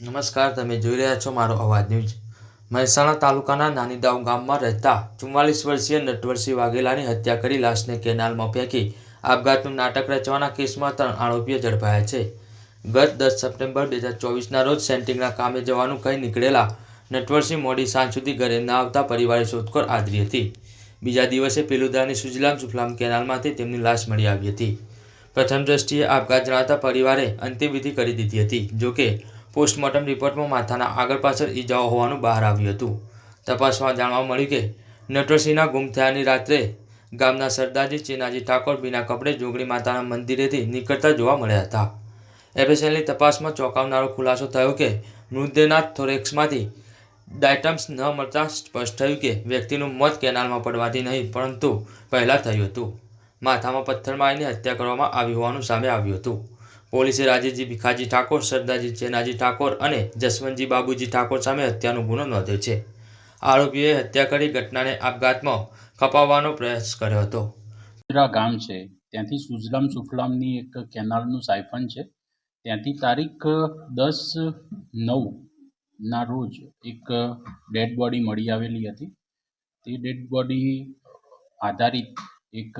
નમસ્કાર, તમે જોઈ રહ્યા છો મારો અવાજ ન્યૂઝ. મહેસાણા તાલુકાના નાનીદાવ ગામમાં રહેતા ચુમ્માલીસ વર્ષીય નટવરસિંહ વાઘેલાની હત્યા કરી લાશને કેનાલમાં ફેંકી આપઘાતનું નાટક રચવાના કેસમાં ત્રણ આરોપીઓ ઝડપાયા છે. ગત દસ સપ્ટેમ્બર બે હજાર ચોવીસના રોજ સેન્ટિંગના કામે જવાનું કહી નીકળેલા નટવરસિંહ મોડી સાંજ સુધી ઘરે ન આવતા પરિવારે શોધખોળ આદરી હતી. બીજા દિવસે પેલુદાની સુજલામ સુફલામ કેનાલમાંથી તેમની લાશ મળી આવી હતી. પ્રથમ દ્રષ્ટિએ આપઘાત જણાતા પરિવારે અંતિમવિધિ કરી દીધી હતી. જોકે પોસ્ટમોર્ટમ રિપોર્ટમાં માથાના આગળ પાછળ ઈજાઓ હોવાનું બહાર આવ્યું હતું. તપાસમાં જાણવા મળ્યું કે નટવરસિંહના ગુમ થયાની રાત્રે ગામના સરદારજી ચેનાજી ઠાકોર બીના કપડે જોગણી માતાના મંદિરેથી નીકળતા જોવા મળ્યા હતા. એફએસએલની તપાસમાં ચોંકાવનારો ખુલાસો થયો કે મૃતદેહના થોરેક્સમાંથી ડાયટમ્સ ન મળતા સ્પષ્ટ થયું કે વ્યક્તિનું મોત કેનાલમાં પડવાથી નહીં, પરંતુ પહેલાં થયું હતું. માથામાં પથ્થર મારીને હત્યા કરવામાં આવી હોવાનું સામે આવ્યું હતું. પોલીસે રાજીજી ભીખાજી ઠાકોર, સરદારજી ચેનાજી ઠાકોર અને જસવંતજી બાબુજી ઠાકોર સામે હત્યાનો ગુનો નોંધ્યો છે. આરોપીએ હત્યા કરી ઘટનાને આપઘાતમાં ખપાવવાનો પ્રયાસ કર્યો હતો. ગામ છે. ત્યાંથી સુજલામ સુફલામની એક કેનાલનું સાયફન છે. ત્યાંથી તારીખ દસ નવ ના રોજ એક ડેડ બોડી મળી આવેલી હતી. તે ડેડ બોડી આધારિત એક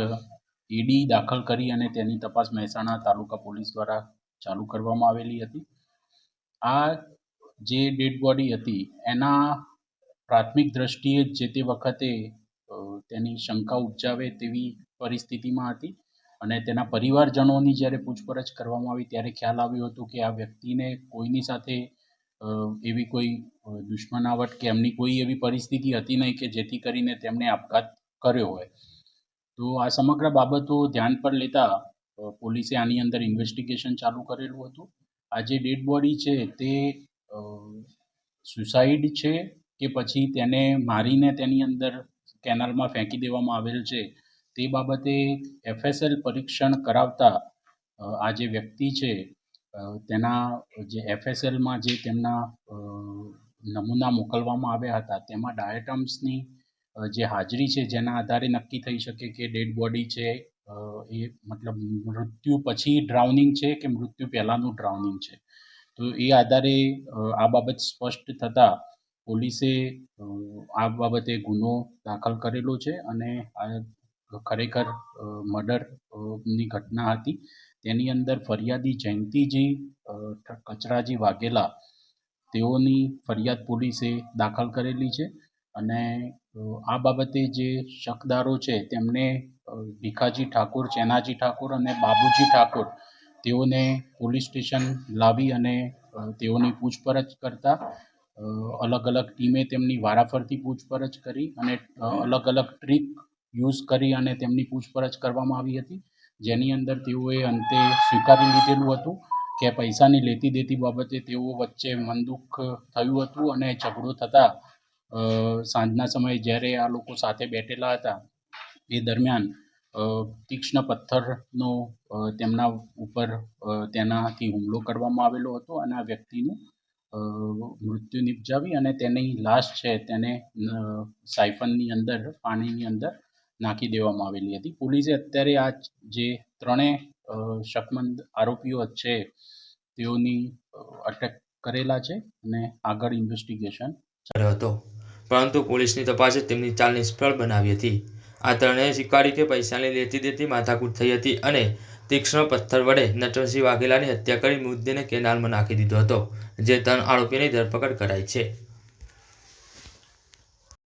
ઈડી દાખલ કરી અને તેની તપાસ મહેસાણા તાલુકા પોલીસ દ્વારા ચાલુ કરવામાં આવેલી હતી. આ જે ડેડ બોડી હતી, એના પ્રાથમિક દ્રષ્ટિએ જે તે વખતે તેની શંકા ઉપજાવે તેવી પરિસ્થિતિમાં હતી અને તેના પરિવારજનોની જ્યારે પૂછપરછ કરવામાં આવી ત્યારે ખ્યાલ આવ્યો હતો કે આ વ્યક્તિને કોઈની સાથે એવી કોઈ દુશ્મનાવટ કે એમની કોઈ એવી પરિસ્થિતિ હતી નહીં કે જેથી કરીને તેમણે આપઘાત કર્યો હોય. તો આ સમગ્ર બાબતો ધ્યાન પર લેતા પોલીસે આની અંદર ઇન્વેસ્ટિગેશન ચાલુ કરેલું હતું. આ જે ડેડ બોડી છે તે સુસાઇડ છે કે પછી તેને મારીને તેની અંદર કેનાલમાં ફેંકી દેવામાં આવેલ છે, તે બાબતે એફએસએલ પરીક્ષણ કરાવતા આ જે વ્યક્તિ છે તેના જે એફએસએલમાં જે તેમના નમૂના મોકલવામાં આવ્યા હતા, તેમાં ડાયટમ્સની જે હાજરી છે, જેના આધારે નક્કી થઈ શકે કે ડેડ બોડી છે એ મતલબ મૃત્યુ પછી ડ્રાઉનિંગ છે કે મૃત્યુ પહેલાંનું ડ્રાઉનિંગ છે? તો એ આધારે આ બાબત સ્પષ્ટ થતાં પોલીસે આ બાબતે ગુનો દાખલ કરેલો છે અને આ ખરેખર મર્ડરની ઘટના હતી. તેની અંદર ફરિયાદી જયંતિજી કચરાજી વાઘેલા, તેઓની ફરિયાદ પોલીસે દાખલ કરેલી છે. અને આ બાબતે જે શકદારો છે તેમને ભીખાજી ઠાકોર, ચેનાજી ઠાકોર અને બાબુજી ઠાકોર તેઓને પોલીસ સ્ટેશન લાવી અને તેઓની પૂછપરછ કરતા અલગ અલગ ટીમે તેમની વારાફરતી પૂછપરછ કરી અને અલગ અલગ ટ્રીક યુઝ કરી અને તેમની પૂછપરછ કરવામાં આવી હતી. જેની અંદર તેઓએ અંતે સ્વીકારી લીધેલું હતું કે પૈસાની લેતી દેતી બાબતે તેઓ વચ્ચે મનદુખ થયું હતું અને ઝઘડો થતાં સાંજના સમયે જ્યારે આ લોકો સાથે બેઠેલા હતા, એ દરમિયાન તીક્ષ્ણ પથ્થરનો તેમના ઉપર તેનાથી હુમલો કરવામાં આવેલો હતો અને આ વ્યક્તિનું મૃત્યુ નિપજાવી અને તેની લાશ છે તેને સાયફનની અંદર, પાણીની અંદર નાખી દેવામાં આવેલી હતી. પોલીસે અત્યારે આ જે ત્રણેય શકમંદ આરોપીઓ છે, તેઓની અટક કરેલા છે અને આગળ ઇન્વેસ્ટિગેશન કર્યો હતો. પરંતુ પોલીસની તપાસે તેમની ચાલ નિષ્ફળ બનાવી હતી. આ ત્રણેય કે પૈસાની લેતી દેતી માથાકૂટ થઈ હતી અને તીક્ષ્ણ પથ્થર વડે નટવરસિંહ વાઘેલાની હત્યા કરી મૃતદેહને કેનાલમાં નાખી દીધો હતો, જે ત્રણ આરોપીની ધરપકડ કરાઈ છે.